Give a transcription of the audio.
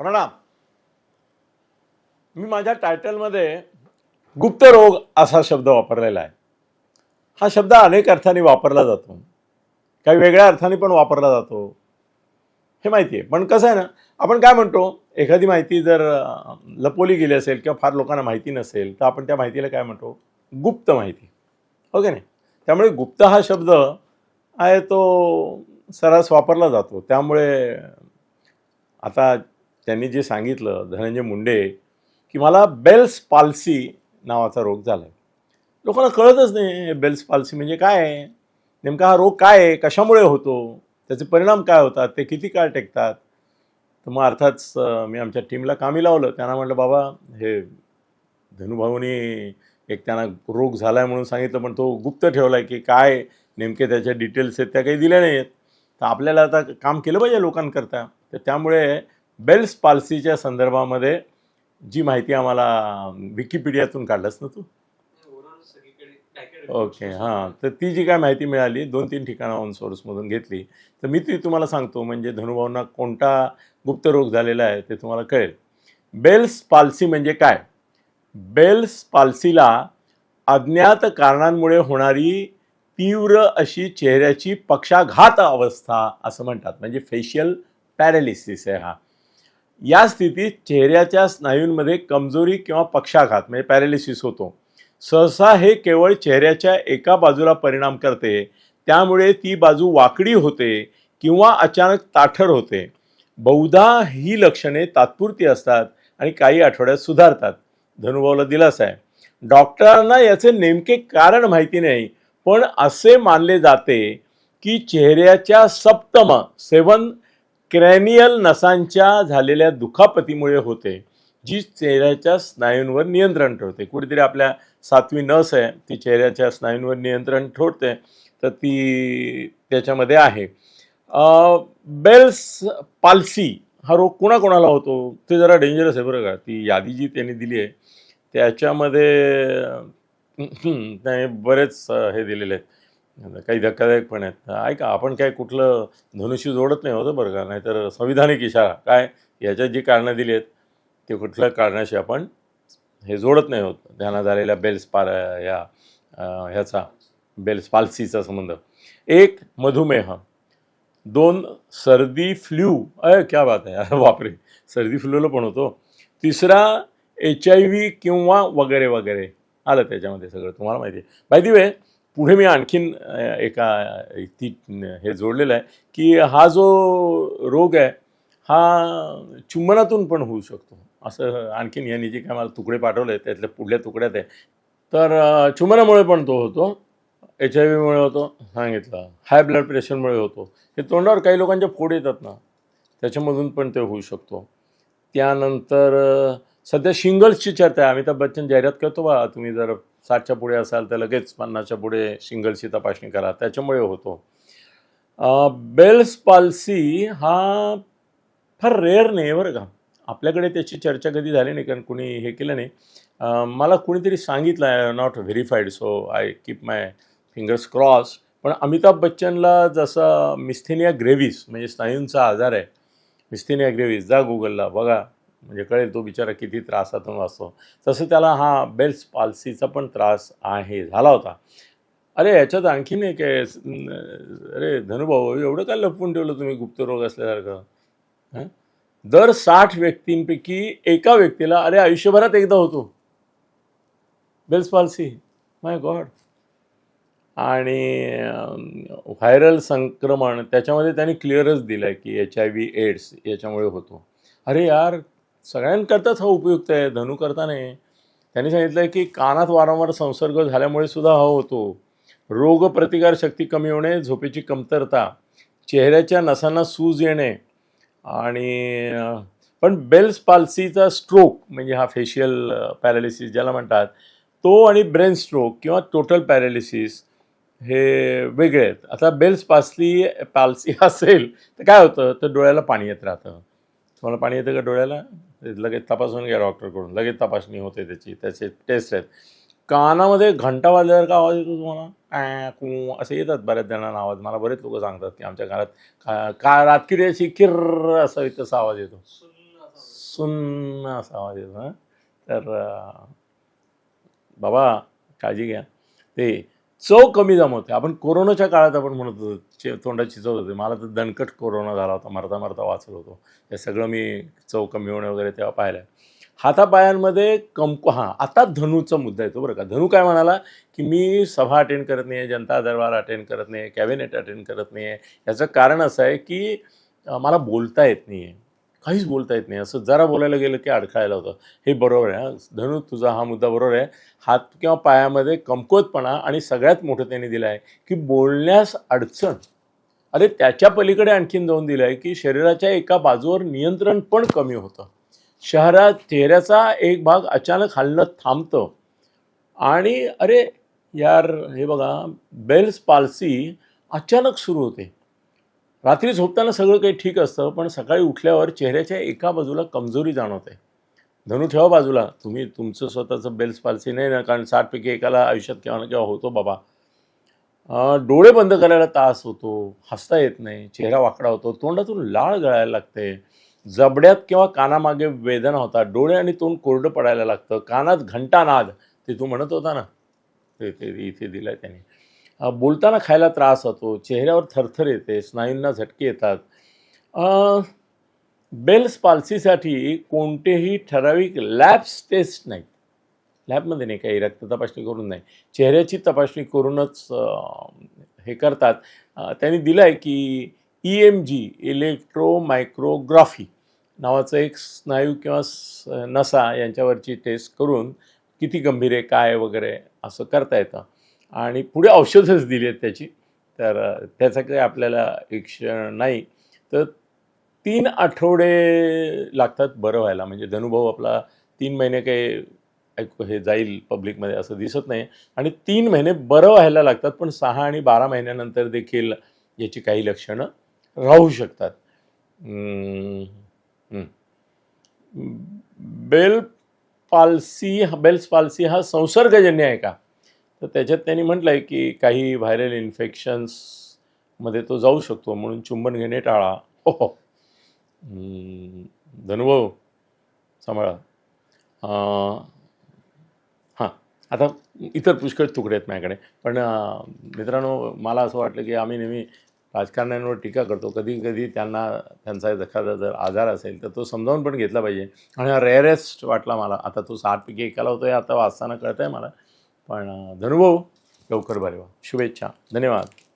प्रणाम. मी माझ्या टायटलमध्ये गुप्त रोग असा शब्द वापरलेला आहे. हा शब्द अनेक अर्थाने वापरला जातो. काही वेगळ्या अर्थाने पण वापरला जातो. हे माहिती आहे. पण कसं आहे ना आपण काय म्हणतो एखादी माहिती जर लपवली गेली असेल किंवा फार लोकांना माहिती नसेल तर आपण त्या माहितीला काय म्हणतो? गुप्त माहिती. हो ओके नाही? त्यामुळे गुप्त हा शब्द आहे तो सर्रास वापरला जातो. त्यामुळे आता त्यांनी जे सांगितलं धनंजय मुंडे की मला बेल्स पाल्सी नावाचा रोग झाला आहे लोकांना कळतच नाही बेल्स पाल्सी म्हणजे काय? आहे नेमका हा रोग काय आहे? कशामुळे होतो? त्याचे परिणाम काय होतात? ते किती काळ टेकतात? तर मग अर्थात मी आमच्या टीमला कामी लावलं. त्यांना म्हटलं बाबा हे धनुभाऊनी एक त्यांना रोग झाला आहे म्हणून सांगितलं पण तो गुप्त ठेवला आहे की काय? नेमके त्याच्या डिटेल्स आहेत त्या काही दिल्या नाही आहेत तर आपल्याला आता काम केलं पाहिजे लोकांकरता. तर त्यामुळे बेल्स पाल्सीच्या संदर्भामध्ये जी माहिती आम्हाला विकिपीडियातून काढलंस ना तू? ओके हां. तर ती जी काय माहिती मिळाली दोन तीन ठिकाणाहून सोर्समधून घेतली तर मी ती तुम्हाला सांगतो. म्हणजे धनुभावना कोणता गुप्त रोग झालेला आहे ते तुम्हाला कळेल. बेल्स पाल्सी म्हणजे काय? बेल्स पाल्सीला अज्ञात कारणांमुळे होणारी तीव्र अशी चेहऱ्याची पक्षाघात अवस्था असं म्हणतात. म्हणजे फेशियल पॅरालिसिस आहे हा. या स्थितीत चेहऱ्याच्या स्नायूंमध्ये कमजोरी किंवा पक्षाघात म्हणजे पॅरालिसिस होतो. सहसा हे केवळ चेहऱ्याच्या एका बाजूला परिणाम करते. त्यामुळे ती बाजू वाकडी होते किंवा अचानक ताठर होते. बहुधा ही लक्षणे तात्पुरती असतात आणि काही आठवड्यात सुधारतात. धनुभाऊला दिलासा आहे. डॉक्टरांना याचे नेमके कारण माहिती नाही पण असे मानले जाते की चेहऱ्याच्या सप्तम सेवन क्रॅनियल नसांच्या झालेल्या दुखापतीमुळे होते जी चेहऱ्याच्या स्नायूंवर नियंत्रण ठेवते. कुठेतरी आपल्या सातवी नस आहे ती चेहऱ्याच्या स्नायूंवर नियंत्रण ठेवते तर ती त्याच्यामध्ये आहे. बेल्स पाल्सी हा रोग कोणाकोणाला होतो? ते जरा डेंजरस आहे बरं का. ती यादी जी त्यांनी दिली आहे त्याच्यामध्ये त्याने बरेच हे दिलेले आहेत. काही धक्कादायक पण आहेत. ऐका आपण काय कुठलं धनुष्य जोडत नाही होतं बरं का? नाहीतर संविधानिक इशारा काय? याच्यात जी कारणं दिली आहेत ते कुठल्या कारणाशी आपण हे जोडत नाही होत. ध्यानात आलेल्या बेल्स पार या ह्याचा बेल्स पाल्सीचा संबंध. एक मधुमेह. दोन सर्दी फ्ल्यू अय क्या बात आहे. अरे बापरे. सर्दी फ्लूला पण होतो. तिसरा एच आय व्ही किंवा वगैरे वगैरे. आलं त्याच्यामध्ये सगळं. तुम्हाला माहिती आहे. माहिती वे पुढे मी आणखीन एका ती हे जोडलेलं आहे की हा जो रोग आहे हा चुंबनातून पण होऊ शकतो. असं आणखीन यांनी जे काय मला तुकडे पाठवले त्यातल्या पुढल्या तुकड्यात आहे. तर चुंबनामुळे पण तो होतो एच आय व्हीमुळे होतो सांगितलं हाय ब्लड प्रेशरमुळे होतो. हे तोंडावर काही लोकांच्या फोड येतात ना त्याच्यामधून पण ते होऊ शकतो. त्यानंतर सध्या शिंगल्सची चर्चा आहे. अमिताभ बच्चन जाहिरात करतो बा तुम्ही जर साठच्या पुढे असाल तर लगेच पन्नासच्या पुढे शिंगल्सची तपासणी करा. त्याच्यामुळे होतो. बेल्स पाल्सी हा फार रेअर नाही आहे बरं का. आपल्याकडे त्याची चर्चा कधी झाली नाही कारण कुणी हे केलं नाही. मला कुणीतरी सांगितलं I not verified so I keep my fingers cross पण अमिताभ बच्चनला जसं मिस्थेनिया ग्रेव्हिस म्हणजे स्नायूंचा आजार आहे मिस्थेनिया ग्रेव्हिस जा गुगलला बघा. म्हणजे कळेल तो बिचारा किती त्रासातून वाचतो. तसं त्याला हा बेल्स पाल्सीचा पण त्रास आहे झाला होता. अरे याच्यात आणखीन एक आहे अरे धनुभाऊ एवढं काय लपवून ठेवलं तुम्ही गुप्त रोग असल्यासारखं? दर साठ व्यक्तींपैकी एका व्यक्तीला अरे आयुष्यभरात एकदा होतो. Bell's palsy my god. आणि व्हायरल संक्रमण त्याच्यामध्ये त्यांनी क्लिअरच दिलं आहे की एच आय व्ही एड्स याच्यामुळे होतो. अरे यार सगळ्यांकरताच हा उपयुक्त आहे धनु करता नाही. त्यांनी सांगितलं की कानात वारंवार संसर्ग झाल्यामुळे सुद्धा हा होतो. रोगप्रतिकारशक्ती कमी होणे झोपेची कमतरता चेहऱ्याच्या नसांना सूज येणे आणि पण बेल्स पाल्सीचा स्ट्रोक म्हणजे हा फेशियल पॅरालिसिस ज्याला म्हणतात तो आणि ब्रेन स्ट्रोक किंवा टोटल पॅरालिसिस हे वेगळे आहेत. आता बेल्स पासली पाल्सी असेल तर काय होतं? तर डोळ्याला पाणी येत राहतं. तुम्हाला पाणी येतं का डोळ्याला? लगेच तपासून घ्या डॉक्टरकडून. लगेच तपासणी होते त्याची. त्याचे टेस्ट आहेत. कानामध्ये घंटा वाजल्यावर का आवाज येतो तुम्हाला? ॲ, कू असे येतात बऱ्याच जणांना आवाज. मला बरेच लोक सांगतात की आमच्या घरात का- का रातकिरी अशी किर्र असा तसा आवाज येतो. सुन्न असा आवाज येतो तर बाबा काळजी घ्या. ते चव कमी जमवते आपण कोरोनाच्या काळात आपण म्हणत होतो चे तोंडाची चव होते. मला तर दणकट कोरोना झाला होता मरता मरता वाचत होतो. हे सगळं मी चव कमी होणे वगैरे तेव्हा पाहिलं आहे हातापायांमध्ये कमको हां आता धनूचा मुद्दा येतो बरं का. धनू काय म्हणाला की मी सभा अटेंड करत नाही आहे जनता दरबार अटेंड करत नाही आहे कॅबिनेट अटेंड करत नाही आहे याचं कारण असं आहे की मला बोलता येत नाही आहे काहीच बोलता येत नाही. असं जरा बोलायला गेलं की अडखळायला होतं. हे बरोबर आहे धनु तुझा हा मुद्दा बरोबर आहे. हात किंवा पायामध्ये कमकुवतपणा आणि सगळ्यात मोठं त्यांनी दिलं आहे की बोलण्यास अडचण. अरे त्याच्या पलीकडे आणखीन जाऊन दिलं आहे की शरीराच्या एका बाजूवर नियंत्रण पण कमी होतं. शहरात चेहऱ्याचा एक भाग अचानक हलणं थांबतं. आणि अरे यार हे बघा बेल्स पाल्सी अचानक सुरू होते. रात्री झोपताना सगळं काही ठीक असतं पण सकाळी उठल्यावर चेहऱ्याच्या एका बाजूला कमजोरी जाणवते. धनु ठेवा बाजूला. तुम्ही तुमचं स्वतःचं बेल्स पालसी नाही ना कारण साठपैकी एकाला आयुष्यात केव्हा ना केव्हा होतो बाबा. डोळे बंद करायला त्रास होतो हसता येत नाही चेहरा वाकडा होतो तोंडातून लाळ गळायला लागते. जबड्यात किंवा कानामागे वेदना होतात डोळे आणि तोंड कोरडं पडायला लागतं कानात घंटानाद ते तू म्हणत होता ना ते ते इथे दिलं आहे त्याने. बोलताना खायला त्रास होतो चेहऱ्यावर थरथर येते स्नायूंना झटके येतात. बेल्स पाल्सीसाठी कोणतेही ठराविक लॅब्स टेस्ट नाही लॅबमध्ये नाही काही रक्त तपासणी करून नाही. चेहऱ्याची तपासणी करूनच हे करतात. त्यांनी दिलं आहे की ई एम जी इलेक्ट्रोमायक्रोग्राफी नावाचं एक स्नायू किंवा स नसा यांच्यावरची टेस्ट करून किती गंभीर आहे काय वगैरे असं करता येतं. आणि पुढे औषधच दिली आहेत त्याची. तर त्याचा काही आपल्याला एक क्षण नाही. तर तीन आठवडे लागतात बरं व्हायला. म्हणजे धनुभाऊ आपला तीन महिने काही ऐकू हे जाईल पब्लिकमध्ये असं दिसत नाही. आणि तीन महिने बरं व्हायला लागतात पण सहा आणि बारा महिन्यानंतर देखील याची काही लक्षणं राहू शकतात. बेल पाल्सी बेल्स पाल्सी हा संसर्गजन्य आहे का? तर त्याच्यात त्यांनी म्हटलं आहे की काही व्हायरल इन्फेक्शन्समध्ये तो जाऊ शकतो म्हणून चुंबन घेणे टाळा. हो हो. धनुभाऊ सांभाळा. हां आता इतर पुष्कळ तुकडे आहेत माझ्याकडे. पण मित्रांनो मला असं वाटलं की आम्ही नेहमी राजकारण्यांवर टीका करतो. कधी कधी त्यांना त्यांचा एखादा जर आजार असेल तर तो समजावून पण घेतला पाहिजे. आणि हा रेअरेस्ट वाटला मला. आता तो साठपैकी एकाला होतो आहे आता वाचताना कळतं आहे मला. पण धनुभाऊ लवकर बरे व्हा. शुभेच्छा. धन्यवाद.